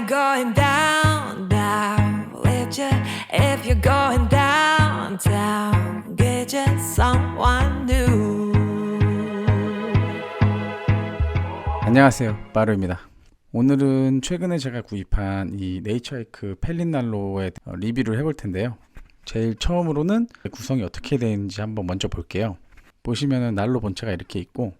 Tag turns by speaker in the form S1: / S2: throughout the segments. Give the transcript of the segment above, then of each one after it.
S1: ain't going down, down. Let you, if you're going downtown, get you someone new.
S2: 안녕하세요 빠루입니다 오늘은 최근에 제가 구입한 이 네이처하이크 펠린난로의 어, 리뷰를 해볼 텐데요 제일 처음으로는 구성이 어떻게 되는지 한번 먼저 볼게요 보시면은 난로 본체가 이렇게 있고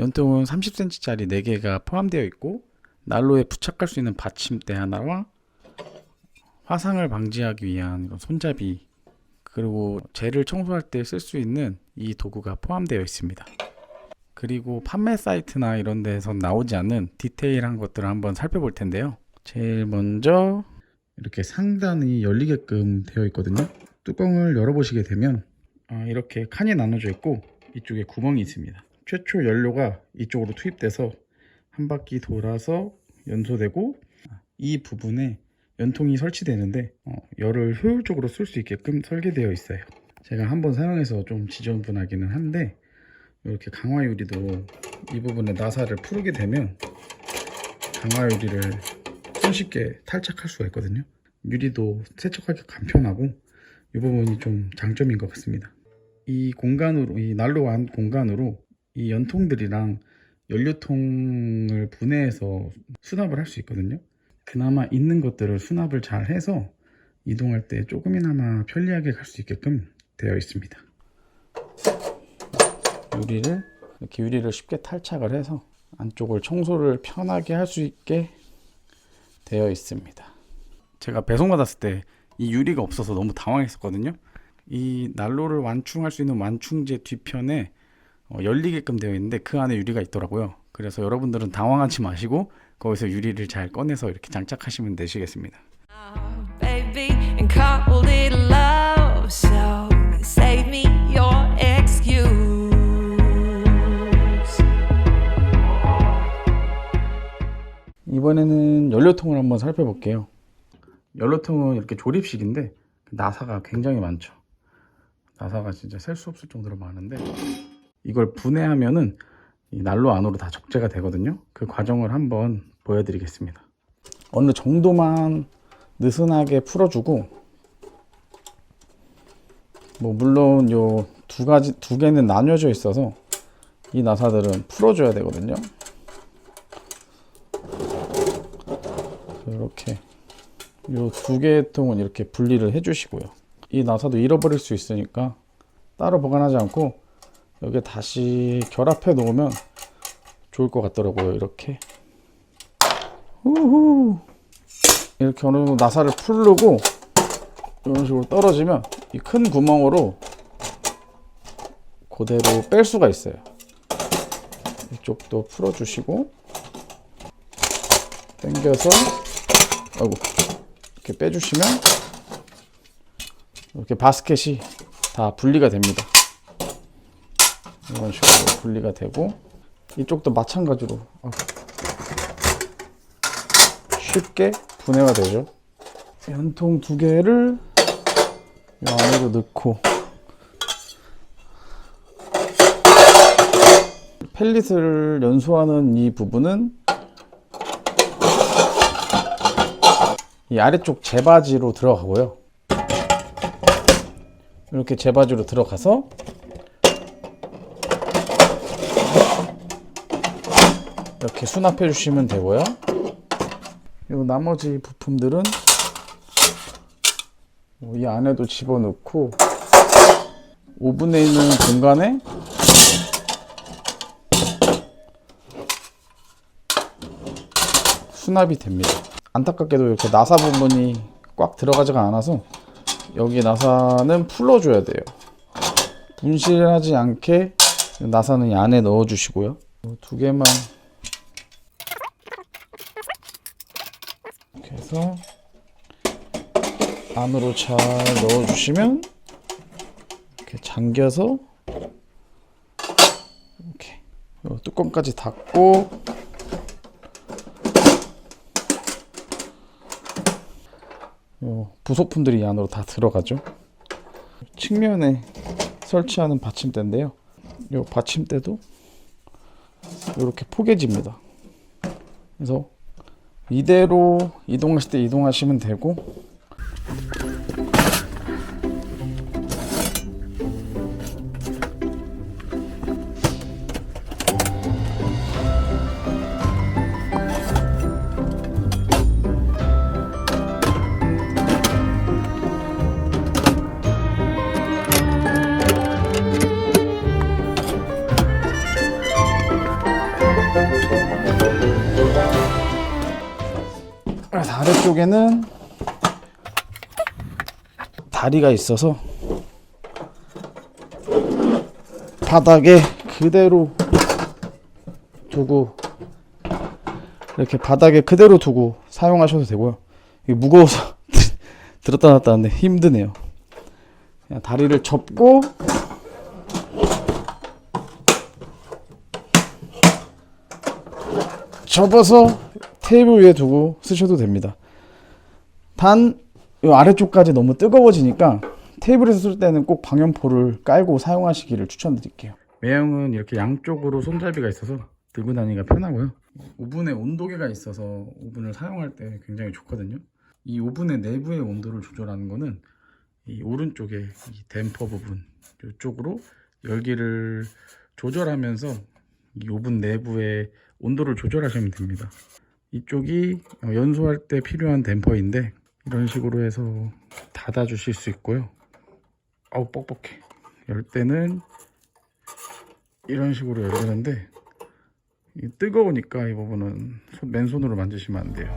S2: 연통은 30cm짜리 4개가 포함되어 있고 난로에 부착할 수 있는 받침대 하나와 화상을 방지하기 위한 손잡이 그리고 젤을 청소할 때 쓸 수 있는 이 도구가 포함되어 있습니다 그리고 판매 사이트나 이런 데서 나오지 않는 디테일한 것들을 한번 살펴볼 텐데요. 제일 먼저 이렇게 상단이 열리게끔 되어 있거든요. 뚜껑을 열어보시게 되면 아, 이렇게 칸이 나눠져 있고 이쪽에 구멍이 있습니다. 최초 연료가 이쪽으로 투입돼서 한 바퀴 돌아서 연소되고 이 부분에 연통이 설치되는데 어, 열을 효율적으로 쓸 수 있게끔 설계되어 있어요. 제가 한번 사용해서 좀 지저분하기는 한데 이렇게 강화 유리도 이 부분에 나사를 풀게 되면 강화 유리를 손쉽게 탈착할 수가 있거든요. 유리도 세척하기 간편하고 이 부분이 좀 장점인 것 같습니다. 이 공간으로 이 난로 안 공간으로 이 연통들이랑 연료통을 분해해서 수납을 할 수 있거든요. 그나마 있는 것들을 수납을 잘 해서 이동할 때 조금이나마 편리하게 갈 수 있게끔 되어 있습니다. 유리를 이렇게 유리를 쉽게 탈착을 해서 안쪽을 청소를 편하게 할 수 있게 되어 있습니다. 제가 배송 받았을 때 이 유리가 없어서 너무 당황했었거든요. 이 난로를 완충할 수 있는 완충제 뒤편에 어, 열리게끔 되어 있는데 그 안에 유리가 있더라고요. 그래서 여러분들은 당황하지 마시고 거기서 유리를 잘 꺼내서 이렇게 장착하시면 되시겠습니다. 이번에는 연료통을 한번 살펴볼게요. 연료통은 이렇게 조립식인데 나사가 굉장히 많죠. 나사가 진짜 셀 수 없을 정도로 많은데 이걸 분해하면은 이 난로 안으로 다 적재가 되거든요. 그 과정을 한번 보여드리겠습니다. 어느 정도만 느슨하게 풀어주고 뭐 물론 요 두 가지 두 개는 나뉘어져 있어서 이 나사들은 풀어줘야 되거든요. 이렇게 요 두 개의 통은 이렇게 분리를 해주시고요. 이 나사도 잃어버릴 수 있으니까 따로 보관하지 않고 여기 다시 결합해 놓으면 좋을 것 같더라고요. 이렇게 우후 이렇게 어느 정도 나사를 풀르고 이런 식으로 떨어지면 이 큰 구멍으로 그대로 뺄 수가 있어요. 이쪽도 풀어주시고 당겨서 아이고 이렇게 빼주시면 이렇게 바스켓이 다 분리가 됩니다. 이런 식으로 분리가 되고 이쪽도 마찬가지로 아, 쉽게 분해가 되죠. 연통 두 개를 이 안으로 넣고 펠릿을 연소하는 이 부분은 이 아래쪽 재바지로 들어가고요. 이렇게 재바지로 들어가서 이렇게 수납해 주시면 되고요. 이 나머지 부품들은 뭐이 안에도 집어넣고 오븐에 있는 공간에 수납이 됩니다. 안타깝게도 이렇게 나사 부분이 꽉 들어가지가 않아서 여기 나사는 풀어줘야 돼요. 분실하지 않게 나사는 이 안에 넣어주시고요. 두 개만 이렇게 해서 안으로 잘 넣어주시면 이렇게 잠겨서 이렇게 요 뚜껑까지 닫고 요 부속품들이 이 안으로 다 들어가죠. 측면에 설치하는 받침대인데요. 이 받침대도 이렇게 포개집니다. 그래서 이대로 이동하실 때 이동하시면 되고 아래쪽에는 다리가 있어서 바닥에 그대로 두고 이렇게 바닥에 그대로 두고 사용하셔도 되고요. 무거워서 들었다 놨다 하는데 힘드네요. 그냥 다리를 접고 접어서 테이블 위에 두고 쓰셔도 됩니다. 단, 이 아래쪽까지 너무 뜨거워지니까 테이블에서 쓸 때는 꼭 방염포를 깔고 사용하시기를 추천드릴게요. 매형은 이렇게 양쪽으로 손잡이가 있어서 들고 다니기가 편하고요. 오븐에 온도계가 있어서 오븐을 사용할 때 굉장히 좋거든요. 이 오븐의 내부의 온도를 조절하는 거는 이 오른쪽에 이 댐퍼 부분 이쪽으로 열기를 조절하면서 이 오븐 내부의 온도를 조절하시면 됩니다. 이쪽이 어, 연소할 때 필요한 댐퍼인데 이런 식으로 해서 닫아 주실 수 있고요. 아우 뻑뻑해. 열 때는 이런 식으로 열리는데 이 뜨거우니까 이 부분은 손- 맨손으로 만지시면 안 돼요.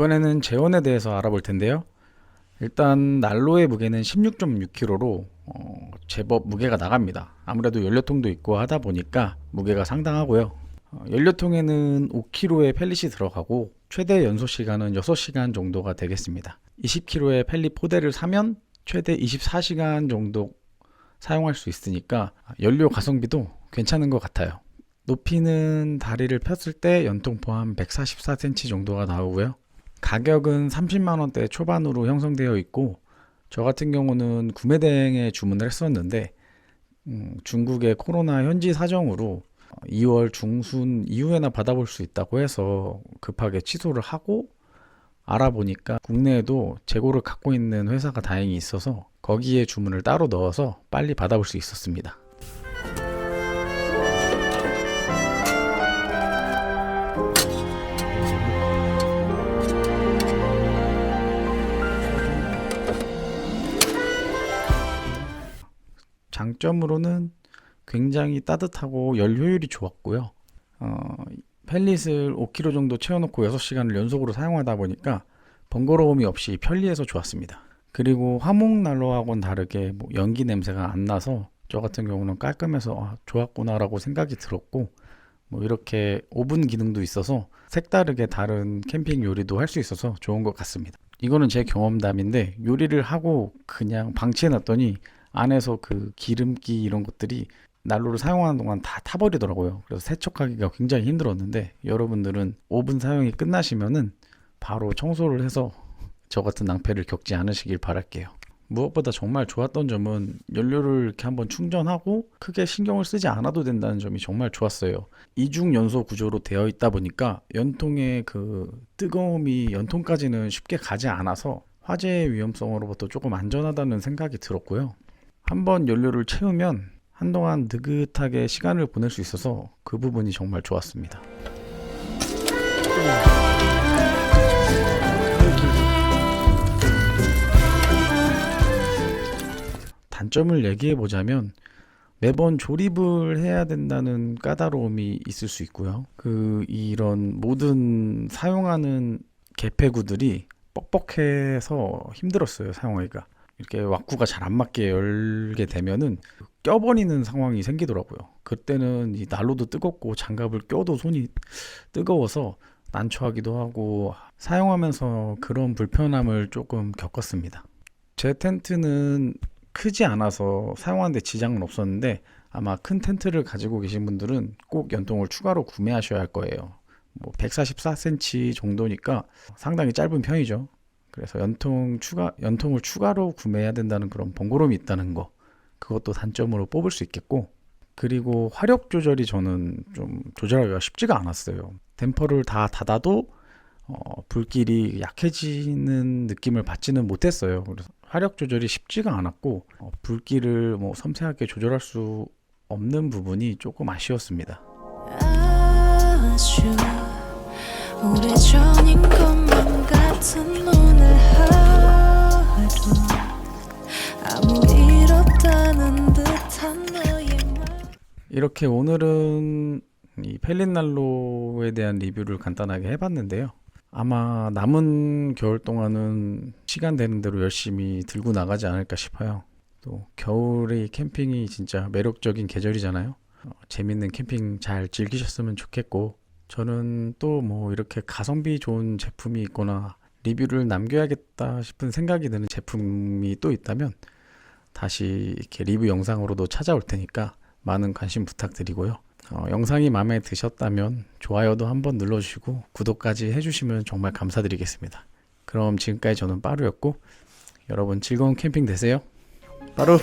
S2: 이번에는 재원에 대해서 알아볼 텐데요. 일단 난로의 무게는 16.6kg로 어, 제법 무게가 나갑니다. 아무래도 연료통도 있고 하다 보니까 무게가 상당하고요. 어, 연료통에는 5kg의 펠릿이 들어가고 최대 연소 시간은 6시간 정도가 되겠습니다. 20kg의 펠릿 포대를 사면 최대 24시간 정도 사용할 수 있으니까 연료 가성비도 괜찮은 것 같아요. 높이는 다리를 폈을 때 연통 포함 144cm 정도가 나오고요. 가격은 30만 원대 초반으로 형성되어 있고 저 같은 경우는 구매 대행에 주문을 했었는데 음, 중국의 코로나 현지 사정으로 2월 중순 이후에나 받아볼 수 있다고 해서 급하게 취소를 하고 알아보니까 국내에도 재고를 갖고 있는 회사가 다행히 있어서 거기에 주문을 따로 넣어서 빨리 받아볼 수 있었습니다. 장점으로는 굉장히 따뜻하고 열 효율이 좋았고요. 어, 펠릿을 5kg 정도 채워놓고 6시간을 연속으로 사용하다 보니까 번거로움이 없이 편리해서 좋았습니다. 그리고 화목난로하고는 다르게 뭐 연기 냄새가 안 나서 저 같은 경우는 깔끔해서 아, 좋았구나라고 생각이 들었고 뭐 이렇게 오븐 기능도 있어서 색다르게 다른 캠핑 요리도 할 수 있어서 좋은 것 같습니다. 이거는 제 경험담인데 요리를 하고 그냥 방치해 놨더니 안에서 그 기름기 이런 것들이 난로를 사용하는 동안 다 타버리더라고요. 그래서 세척하기가 굉장히 힘들었는데 여러분들은 오븐 사용이 끝나시면은 바로 청소를 해서 저 같은 낭패를 겪지 않으시길 바랄게요. 무엇보다 정말 좋았던 점은 연료를 이렇게 한번 충전하고 크게 신경을 쓰지 않아도 된다는 점이 정말 좋았어요. 이중 연소 구조로 되어 있다 보니까 연통의 그 뜨거움이 연통까지는 쉽게 가지 않아서 화재의 위험성으로부터 조금 안전하다는 생각이 들었고요. 한번 연료를 채우면 한동안 느긋하게 시간을 보낼 수 있어서 그 부분이 정말 좋았습니다. 단점을 얘기해 보자면 매번 조립을 해야 된다는 까다로움이 있을 수 있고요. 그 이런 모든 사용하는 개폐구들이 뻑뻑해서 힘들었어요 사용하기가. 이렇게 왁구가 잘 안 맞게 열게 되면은 껴버리는 상황이 생기더라고요. 그때는 이 난로도 뜨겁고 장갑을 껴도 손이 뜨거워서 난처하기도 하고 사용하면서 그런 불편함을 조금 겪었습니다. 제 텐트는 크지 않아서 사용하는데 지장은 없었는데 아마 큰 텐트를 가지고 계신 분들은 꼭 연통을 추가로 구매하셔야 할 거예요. 뭐 144cm 정도니까 상당히 짧은 편이죠. 그래서 연통 추가 연통을 추가로 구매해야 된다는 그런 번거로움이 있다는 거 그것도 단점으로 뽑을 수 있겠고 그리고 화력 조절이 저는 좀 조절하기가 쉽지가 않았어요. 댐퍼를 다 닫아도 어, 불길이 약해지는 느낌을 받지는 못했어요. 그래서 화력 조절이 쉽지가 않았고 어, 불길을 뭐 섬세하게 조절할 수 없는 부분이 조금 아쉬웠습니다.
S3: 오
S2: 이렇게 오늘은 이 펠린난로에 대한 리뷰를 간단하게 해봤는데요. 아마 남은 겨울 동안은 시간 되는 대로 열심히 들고 나가지 않을까 싶어요. 또 겨울의 캠핑이 진짜 매력적인 계절이잖아요. 어, 재밌는 캠핑 잘 즐기셨으면 좋겠고 저는 또 뭐 이렇게 가성비 좋은 제품이 있거나 리뷰를 남겨야겠다 싶은 생각이 드는 제품이 또 있다면 다시 이렇게 리뷰 영상으로도 찾아올 테니까 많은 관심 부탁드리고요. 어, 영상이 마음에 드셨다면 좋아요도 한번 눌러주시고 구독까지 해주시면 정말 감사드리겠습니다. 그럼 지금까지 저는 빠루였고 여러분 즐거운 캠핑 되세요. 빠루.